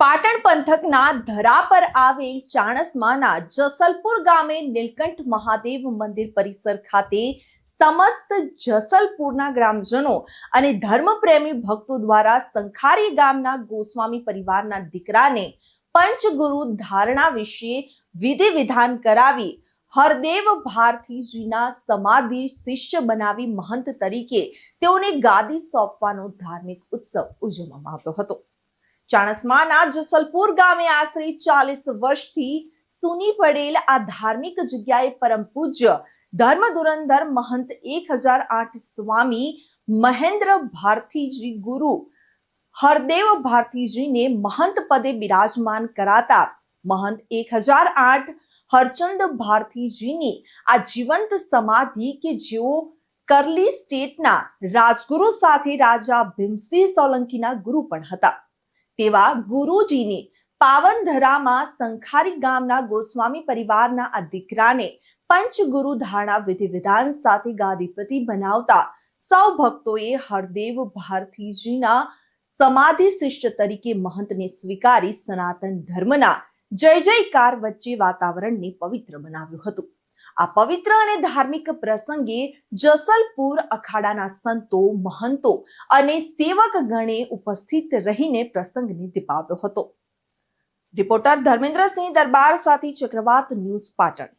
પાટણ પંથકના ધરા પર આવેલ ચાણસમાના જસલપુર ગામે નીલકંઠ મહાદેવ મંદિર પરિસર ખાતે સમસ્ત જસલપુરના ગ્રામજનો અને ધર્મપ્રેમી ભક્તો દ્વારા સંખારી ગામના ગોસ્વામી પરિવારના દીકરાને પંચગુરુ ધારણા વિશે વિધિ વિધાન કરાવી હરદેવ ભારતીજીના સમાધિ શિષ્ય બનાવી મહંત તરીકે તેઓને ગાદી સોંપવાનો ધાર્મિક ઉત્સવ ઉજવવામાં આવ્યો હતો. ચાણસ્માના જસલપુર ગામે આશરે ચાલીસ વર્ષથી સૂની પડેલ આ ધાર્મિક જગ્યાએ પરમ પૂજ્ય ધર્મ ધુરંધર મહંત એક હજાર આઠ સ્વામી મહેન્દ્ર ભારતીજી ગુરુ હરદેવ ભારતીજીને મહંત પદે બિરાજમાન કરાતા. મહંત એક હજાર આઠ હરચંદ ભારતીજીની આ જીવંત સમાધિ કે જેઓ કરલી સ્ટેટના રાજગુરુ સાથે રાજા ભીમસિંહ સોલંકીના ગુરુ પણ હતા. તેવા ગુરુજીની પાવનધરામાં સંખારી ગામના ગોસ્વામી પરિવારના આ દીકરાને પંચગુરુ ધારણા વિધિ વિધાન સાથે ગાદીપતિ બનાવતા સૌ ભક્તોએ હરદેવ ભારતીજીના સમાધિ શિષ્ટ તરીકે મહંતને સ્વીકારી સનાતન ધર્મના જય જયકાર વચ્ચે વાતાવરણને પવિત્ર બનાવ્યું હતું. આ પવિત્ર અને ધાર્મિક પ્રસંગે જસલપુર અખાડાના સંતો, મહંતો અને સેવક ગણે ઉપસ્થિત રહીને પ્રસંગને દીપાવ્યો હતો. રિપોર્ટર ધર્મેન્દ્રસિંહ દરબાર સાથે ચક્રવાત ન્યૂઝ પાટણ.